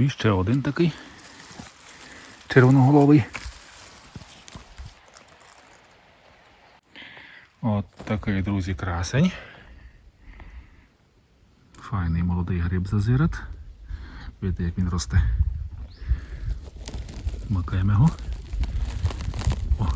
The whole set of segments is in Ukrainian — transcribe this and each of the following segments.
Тут ще один такий червоноголовий. От такий, друзі, красень. Файний молодий гриб зазират. Видите, як він росте. Макаємо його. О.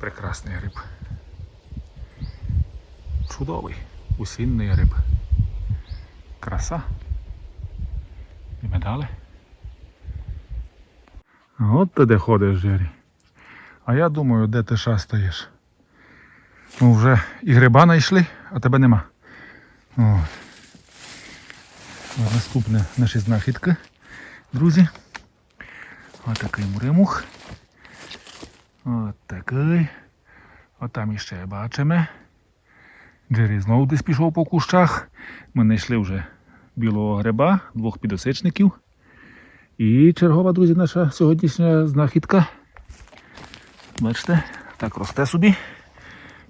Прекрасний гриб. Чудовий. Усінний гриб. Краса. І медали. От ти де ходиш, Жері. А я думаю, де ти шастаєш. Ну вже і гриба знайшли, а тебе нема. О. Наступне наші знахідки, друзі. Ось такий муримух. От такий. От там іще бачимо. Джері знову десь пішов по кущах. Ми знайшли вже білого гриба, двох підосичників. І чергова, друзі, наша сьогоднішня знахідка. Бачите, так росте собі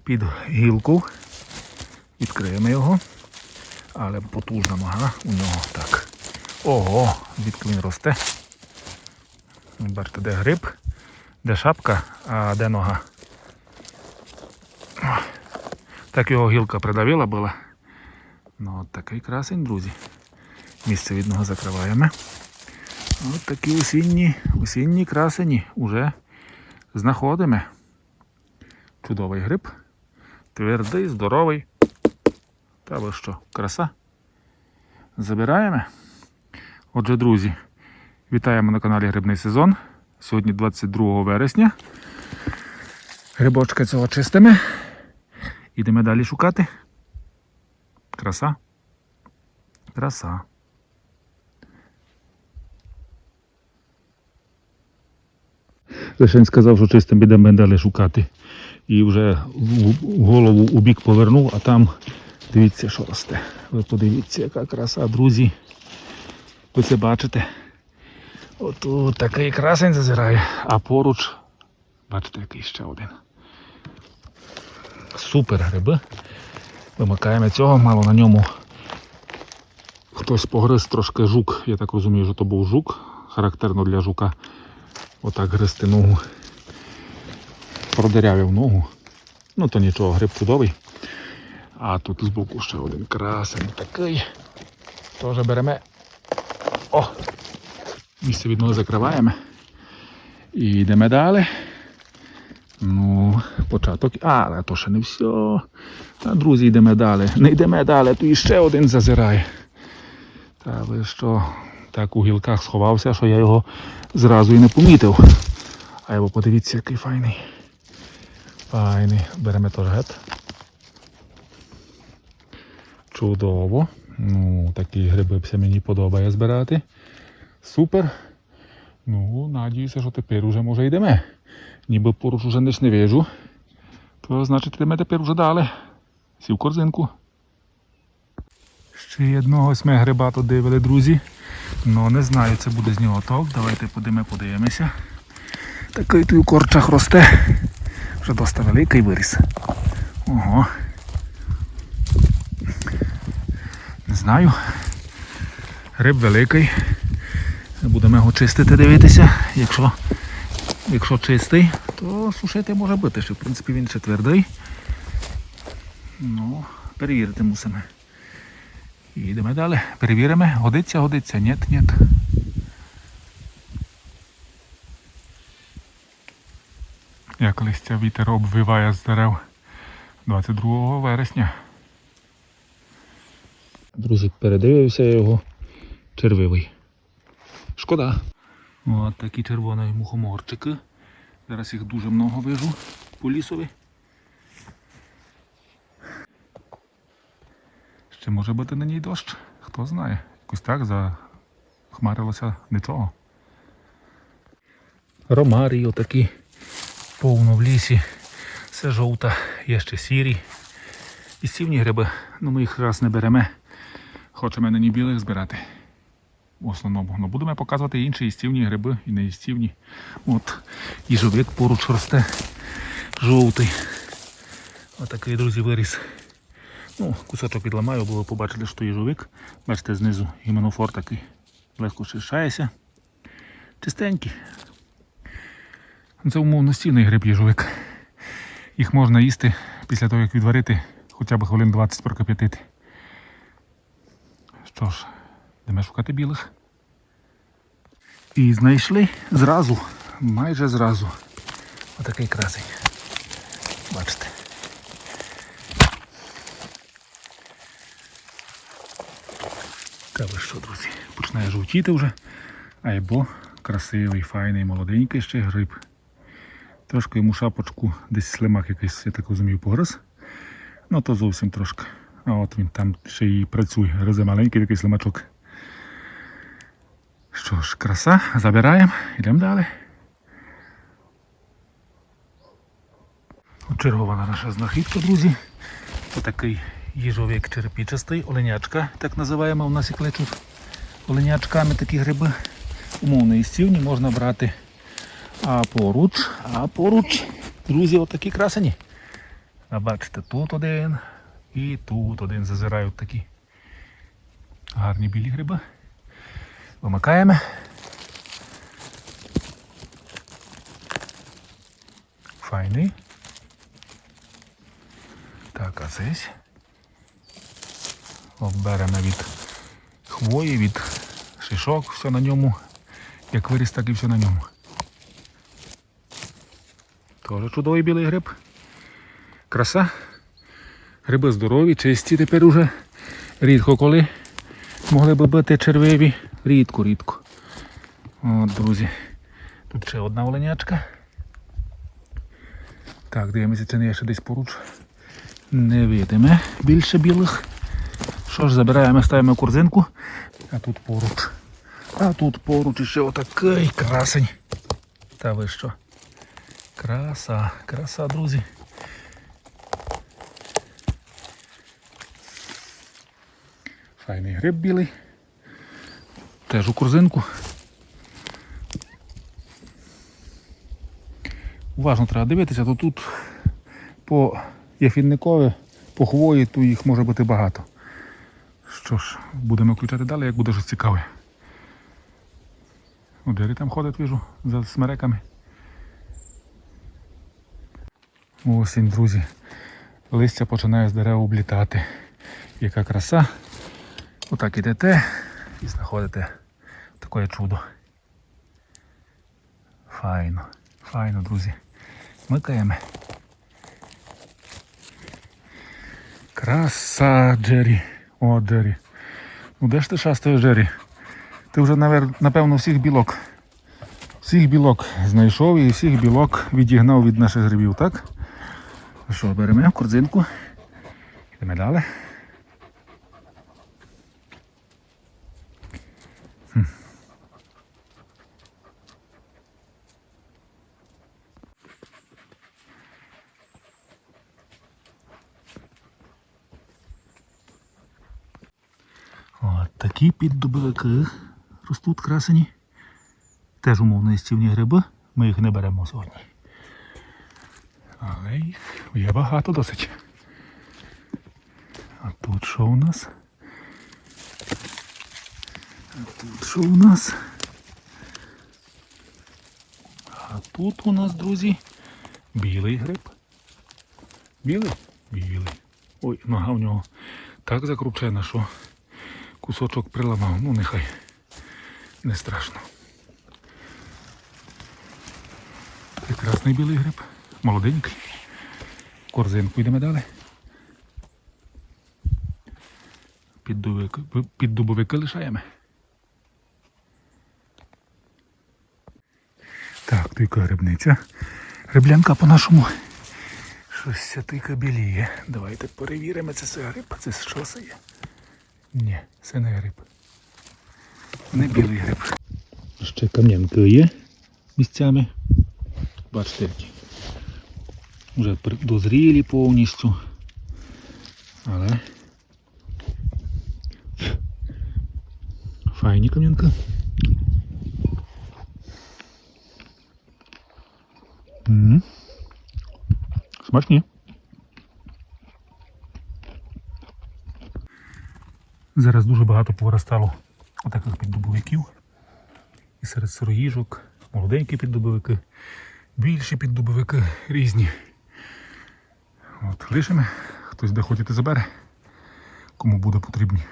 під гілку. Відкриємо його. Але потужна нога у нього так. Ого, звідки він росте. Бачите, де гриб, де шапка, а де нога. Так його гілка придавила була. Ну от такий красень, друзі. Місце від нього закриваємо. От такі осінні, осінні красені уже знаходимо. Чудовий гриб. Твердий, здоровий. Та ви що, краса? Забираємо. Отже, друзі, вітаємо на каналі Грибний сезон. Сьогодні 22 вересня. Грибочка цього чистимо. Ідемо далі шукати. Краса. Краса. Лишень сказав, що чистим підемо далі шукати. І вже голову у бік повернув, а там дивіться, що росте. Ви подивіться, яка краса, друзі. Ви це бачите? Отут такий красень зазирає, а поруч, бачите, який ще один. Супер гриби. Вимикаємо цього, мало на ньому хтось погриз трошки жук. Я так розумію, що то був жук. Характерно для жука. Отак гризти ногу. Продерявив ногу. Ну то нічого, гриб чудовий. А тут збоку ще один красень такий. Теж беремо. О! Місце від ноги закриваємо. І йдемо далі. Ну, початок. А, але то ще не все. Та, друзі, йдемо далі. Не йдемо далі, то іще один зазирає. Та ви що? Так у гілках сховався, що я його зразу і не помітив. А його подивіться, який файний. Файний. Беремо теж гет. Чудово. Ну, такі гриби все мені подобає збирати. Супер. Ну, надіюся, що тепер уже може йдемо. Ніби поруч уже не вижу. То значить йдемо тепер вже далі. Сів корзинку. Ще одного сме гриба тут дивили, друзі. Ну не знаю, це буде з нього толк. Давайте подимо, подивимося. Такий той корчах росте. Вже доста великий виріс. Ого. Не знаю. Гриб великий. Будемо його чистити, дивитися. Якщо, якщо чистий, то сушити може бути, що в принципі він ще твердий. Ну, перевірити мусимо. І йдемо далі. Перевіримо. Годиться, годиться. Ні, ні. Як листя вітер обвиває з дерев 22 вересня. Друзі, передивився я його червивий. Шкода. От такі червоні мухоморчики. Зараз їх дуже много вижу по лісові. Ще може бути на ній дощ, хто знає. Якось так захмарилося нічого. Ромарії отакі повно в лісі. Все жовта, є ще сірі. І сівні гриби, ну ми їх раз не беремо. Хочемо на ній білих збирати. В основному. Ну, будемо показувати інші істівні гриби і неїстівні. От їжовик поруч росте. Жовтий. Отакий, друзі, виріс. Ну, кусочок підламаю, бо ви побачили, що їжовик. Бачите, знизу гіменофор такий легко чищається. Чистенький. Це умовно стійний гриб їжовик. Їх можна їсти після того, як відварити, хоча б хвилин 20 прокип'ятити. Що ж, йдемо шукати білих. І знайшли зразу, майже зразу. Отакий красень. Бачите. Та ви що, друзі, починає жовтіти вже. Айбо красивий, файний, молоденький ще гриб. Трошки йому шапочку, десь слимак якийсь, я так розумію, погриз. Ну то зовсім трошки. А от він там ще і працює. Гризе маленький такий слимачок. Що ж, краса, забираємо, йдемо далі. Чергована наша знахідка, друзі. Отакий їжовик черепічастий, оленячка, так називаємо, у нас і кличуть оленячками такі гриби. Умовно істівні можна брати. А поруч, а поруч, друзі, отакі красені. А бачите, тут один і тут один зазирають такі гарні білі гриби. Вимикаємо. Файний. Так, а цесь. Оберемо від хвої, від шишок, все на ньому. Як виріс, так і все на ньому. Тоже чудовий білий гриб. Краса. Гриби здорові, чисті тепер уже. Рідко коли могли би бити червиві. Рідко, рідко. От, друзі. Тут ще одна оленячка. Так, дивимося, це не є ще десь поруч. Не видиме більше білих. Що ж, забираємо, ставимо корзинку. А тут поруч. А тут поруч ще отакий красень. Та ви що? Краса, краса, друзі. Файний гриб білий. Теж у корзинку. Уважно треба дивитися, то тут по яфінникові, по хвої, то їх може бути багато. Що ж, будемо включати далі, як буде щось цікаве. У Джері там ходить, вижу, за смереками. Ось він, друзі. Листя починає з дерев облітати. Яка краса. Отак ідете і знаходите таке чудо. Файно, файно, друзі. Микаємо. Краса, Джері. О, Джері. Ну де ж ти шастаєш, Джері? Ти вже, напевно, всіх білок. Всіх білок знайшов і всіх білок відігнав від наших грибів, так? Ну Що, беремо корзинку. Йдемо далі. Хм. Такі піддубовики ростуть красені. Теж умовно істівні гриби. Ми їх не беремо сьогодні. Але їх є багато досить. А тут що у нас? А тут що у нас? А тут у нас, друзі, білий гриб. Білий? Білий. Ой, нога в нього так закручена, що кусочок приламав. Ну нехай не страшно. Прекрасний білий гриб. Молоденький. Корзинку йдемо далі. Під дубовики, під дубовики лишаємо. Так, тільки грибниця. Гриблянка по-нашому. Щось ця тика біліє. Давайте перевіримо, це це гриб. Це що це є? Ні, це не гриб. Не білий гриб. Ще кам'янки є місцями. Бачите, які. Вже дозрілі повністю. Але файні кам'янки. М. Смачні. Зараз дуже багато повиростало отаких піддубовиків. І серед сироїжок, молоденькі піддубовики, більші піддубовики різні. От, лишимо, хтось де хочете забере, кому буде потрібні.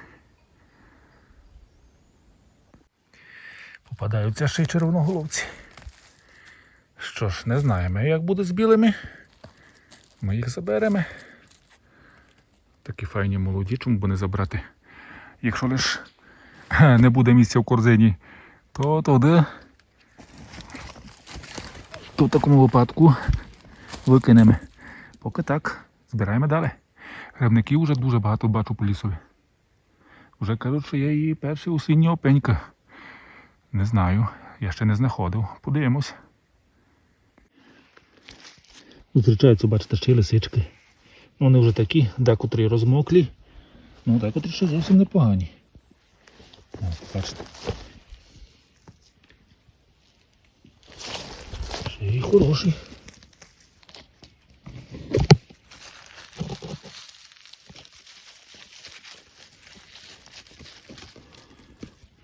Попадаються ще й червоноголовці. Що ж, не знаємо, як буде з білими. Ми їх заберемо. Такі файні молоді, чому б не забрати. Якщо лиш не буде місця в корзині, то тоді то в такому випадку викинемо. Поки так, збираємо далі. Грибників вже дуже багато бачу по лісові. Вже кажуть, що є її перша осіння опенька. Не знаю, я ще не знаходив. Подивимось. Зустрічаються, бачите, ще лисички. Ну, Вони вже такі, декотрі розмоклі, ну декотрі ще зовсім непогані. От, бачите. Ще й хороший.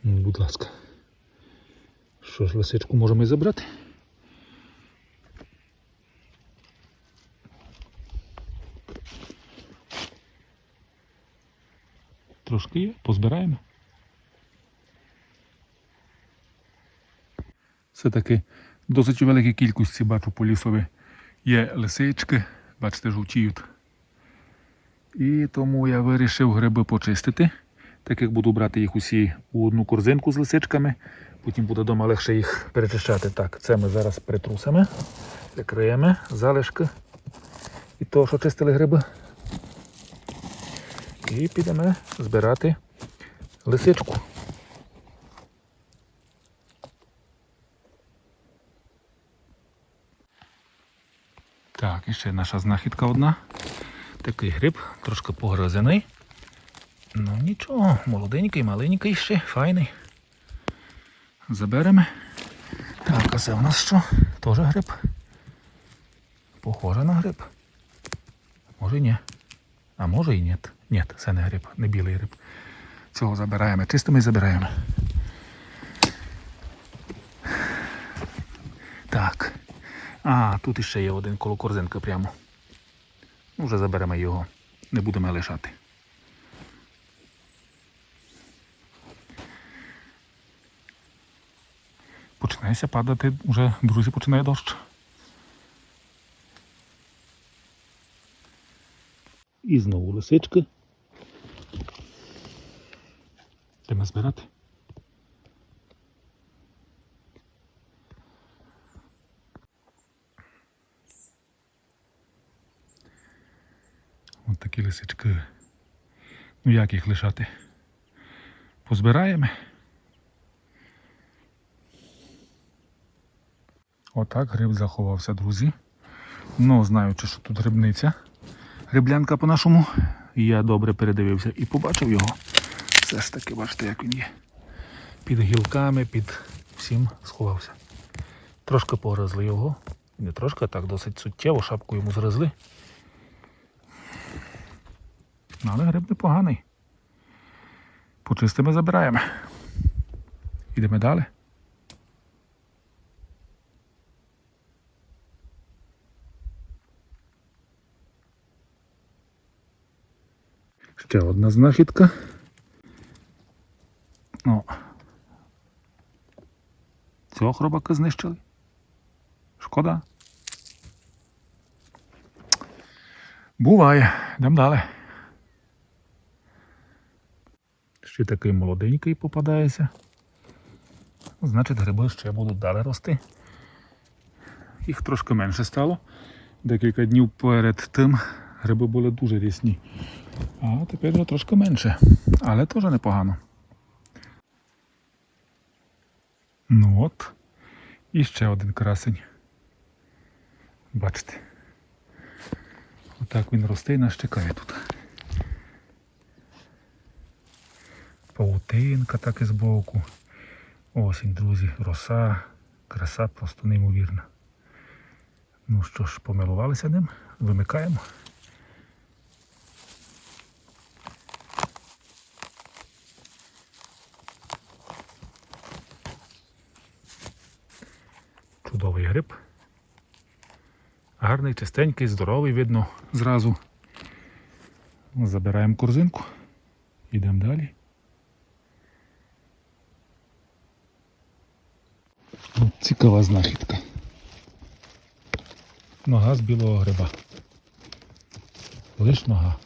Будь ласка. Що ж, лисичку можемо і забрати? Трошки є, позбираємо. Все-таки досить великій кількості бачу по лісові є лисички, бачите, жовтіють. І тому я вирішив гриби почистити. Так як буду брати їх усі у одну корзинку з лисичками, потім буде вдома легше їх перечищати. Так, це ми зараз притрусимо, прикриємо залишки від того, що чистили гриби. І підемо збирати лисичку. Так, і ще наша знахідка одна. Такий гриб, трошки погрозений. Ну нічого, молоденький, маленький ще, файний. Заберемо. Так, а це у нас що? Теж гриб. Похоже на гриб. Може ні. А може і ні. Ні, це не гриб, не білий гриб. Цього забираємо. Чистимо і забираємо. Так. А, тут іще є один коло корзинки прямо. Ну, вже заберемо його. Не будемо лишати. Починається падати, вже, друзі, починає дощ. І знову лисички. Йдемо збирати. Ось такі лисички. Ну як їх лишати? Позбираємо. Отак гриб заховався, друзі. Ну, знаючи, що тут грибниця. Гриблянка по-нашому. Я добре передивився і побачив його. Все ж таки, бачите, як він є. Під гілками, під всім сховався. Трошки погризли його. Не трошки, а так досить суттєво, шапку йому згризли. Ну, Але гриб непоганий. Почистимо, забираємо. Йдемо далі. Ще одна знахідка. О. Цього хробака знищили. Шкода. Буває. Йдемо далі. Ще такий молоденький попадається. Значить, гриби ще будуть далі рости. Їх трошки менше стало. Декілька днів перед тим гриби були дуже рісні. А тепер вже трошки менше. Але теж непогано. Ну от. І ще один красень. Бачите. Отак він росте і нас чекає тут. Паутинка так і збоку. Осінь, друзі, роса, краса просто неймовірна. Ну що ж, помилувалися ним, вимикаємо. Гарний, чистенький, здоровий, видно зразу. Забираємо корзинку. Йдемо далі. Цікава знахідка. Нога з білого гриба. Лиш нога.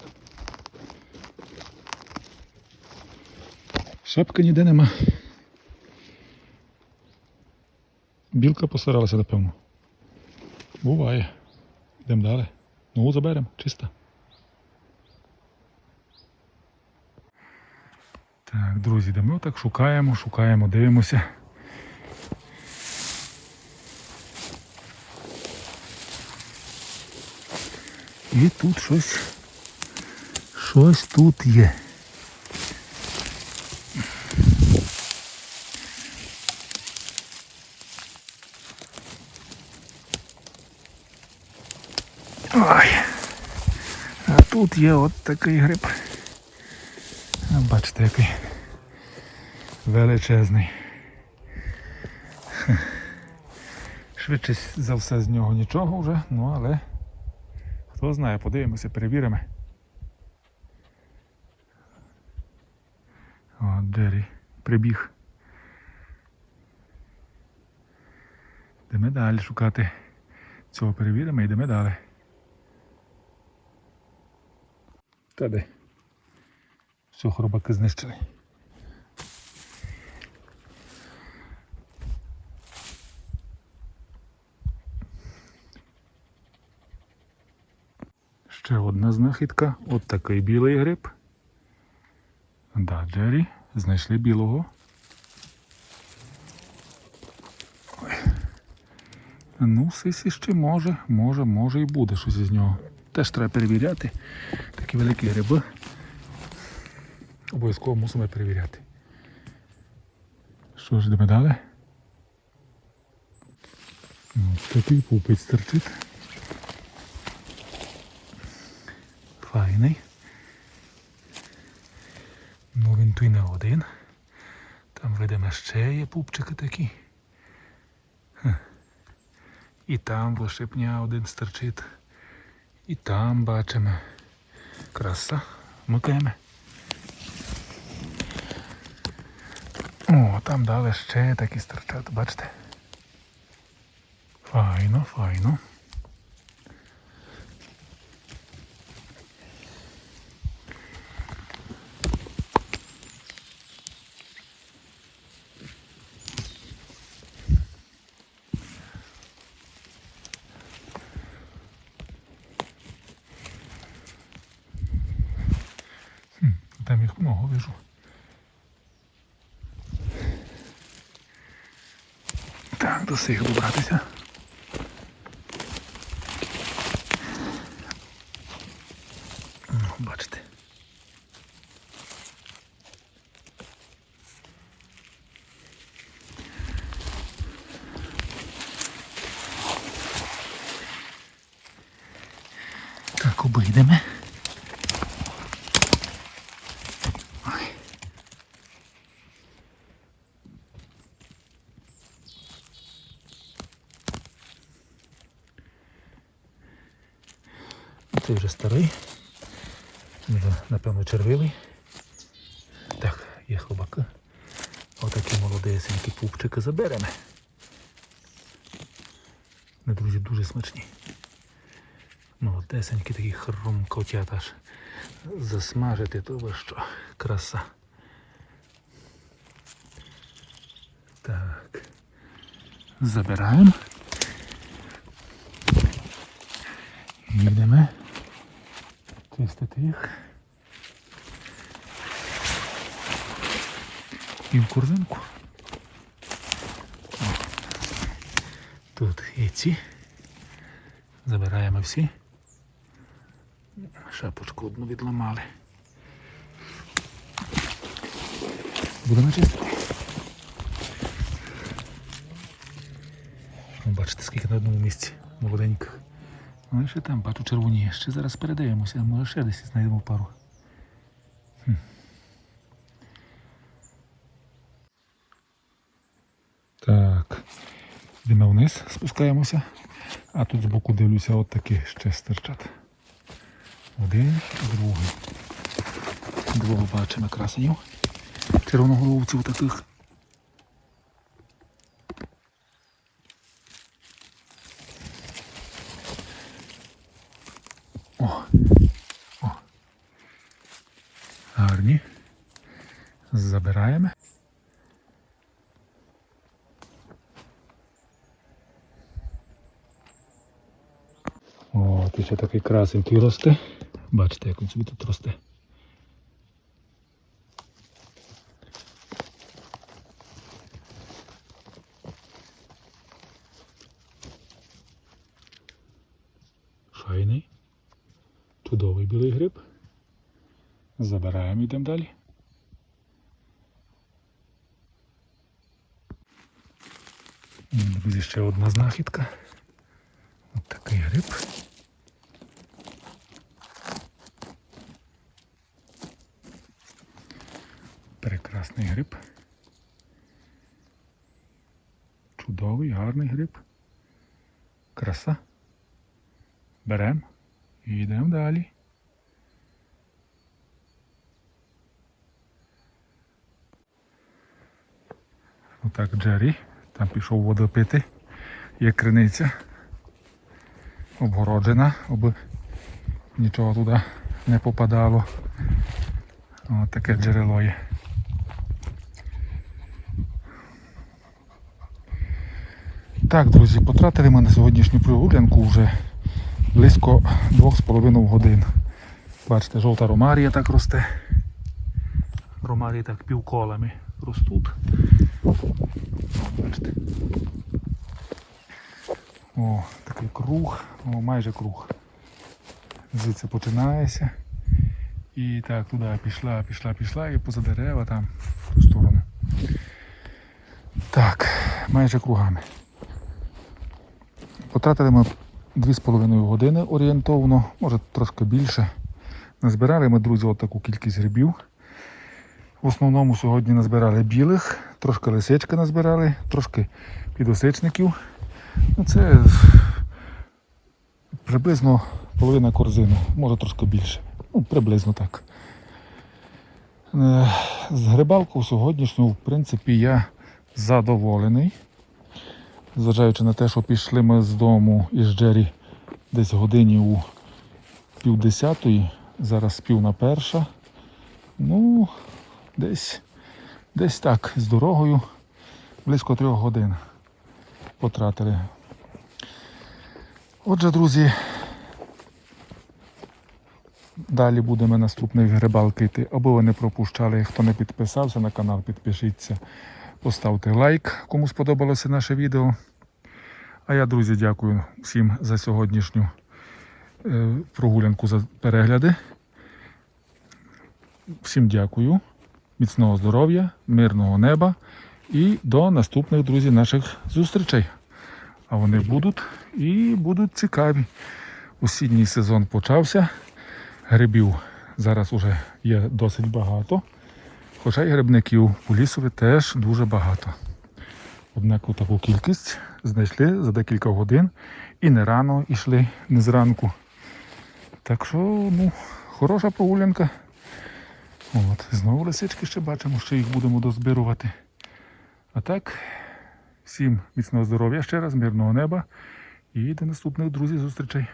Шапки ніде нема. Білка постаралася, напевно. Буває. Йдемо далі. Ногу заберемо, чиста. Так, друзі, йдемо так шукаємо, шукаємо, дивимося. І тут щось. Щось тут є. Ой. А тут є от такий гриб. Бачите, який величезний. Швидше за все з нього нічого вже, ну але хто знає, подивимося, перевіримо. О, Джері прибіг. Йдемо далі шукати. Цього перевіримо і йдемо далі. Та де? Все, хробаки знищили. Ще одна знахідка. От такий білий гриб. Да, Джері, знайшли білого. Ой. Ну, сисі ще може, може, може і буде щось із нього. Теж треба перевіряти. Такі великі гриби. Обов'язково мусимо перевіряти. Що ж йдемо далі? Ось такий пупець торчить. Файний. Ну він той не один. Там видимо ще є пупчики такі. І там вишипня один стерчить. І там бачимо. Краса. Микаємо. О, там дали ще такі старчат, бачите? Файно, файно. Хм, там їх много вижу. Так, до сих добратися. О, Бачите. Так, обійдемо. Ой. Вже старий. Напевно, червивий. Так, є хлопаки. Отакі молодесенькі пупчики заберемо. Вони, друзі, дуже смачні. Молодесенькі такі хрумкотят аж. Засмажити, то ви що, краса. Так. Забираємо. Йдемо. Чистити їх. І в корзинку. О. Тут і ці. Забираємо всі. Шапочку одну відламали. Будемо чистити. Бачите, скільки на одному місці молоденьких. Ну ще там бачу червоні. Ще зараз передаємося, може ще десь знайдемо пару. Так. Йдемо вниз, спускаємося. А тут збоку дивлюся, от такі ще стирчать. Один, другий. Двох бачимо красенів. Червоноголовців таких. Гарні. Забираємо. О, ти ще такий красенький росте. Бачите, як він собі тут росте. Файний. Чудовий білий гриб. Забираємо, йдемо далі. Друзі, ще одна знахідка. Ось такий гриб. Прекрасний гриб. Чудовий, гарний гриб. Краса. Беремо і йдемо далі. Отак Джері там пішов воду пити. Є криниця. Обгороджена, аби нічого туди не попадало. Ось таке джерело є. Так, друзі, потратили ми на сьогоднішню прогулянку вже близько 2,5 годин. Бачите, жовта ромарія так росте. Ромарії так півколами ростуть. О, такий круг, о, майже круг. Звідси починається. І так, туди пішла, пішла, пішла і поза дерева там в ту сторону. Так, майже кругами. Потратили ми 2,5 години орієнтовно, може трошки більше. Назбирали ми, друзі, таку кількість грибів. В основному сьогодні назбирали білих, трошки лисички назбирали, трошки підосичників. Ну, це приблизно половина корзини, може трошки більше. Ну, приблизно так. Е, З грибалкою сьогоднішню, в принципі, я задоволений. Зважаючи на те, що пішли ми з дому із Джері десь годині у півдесятої, зараз пів на перша. Ну, десь, десь так, з дорогою близько трьох годин потратили. Отже, друзі, далі будемо наступної рибалки йти. Аби ви не пропущали, хто не підписався на канал, підпишіться, поставте лайк, кому сподобалося наше відео. А я, друзі, дякую всім за сьогоднішню е, прогулянку за перегляди. Всім дякую, міцного здоров'я, мирного неба і до наступних, друзі, наших зустрічей. А вони будуть і будуть цікаві. Осінній сезон почався. Грибів зараз уже є досить багато. Хоча й грибників у лісові теж дуже багато. Однаку таку кількість знайшли за декілька годин і не рано йшли, не зранку. Так що, ну, хороша прогулянка. От, знову лисички ще бачимо, що їх будемо дозбирувати. А так, всім міцного здоров'я ще раз, мирного неба і до наступних друзів зустрічей.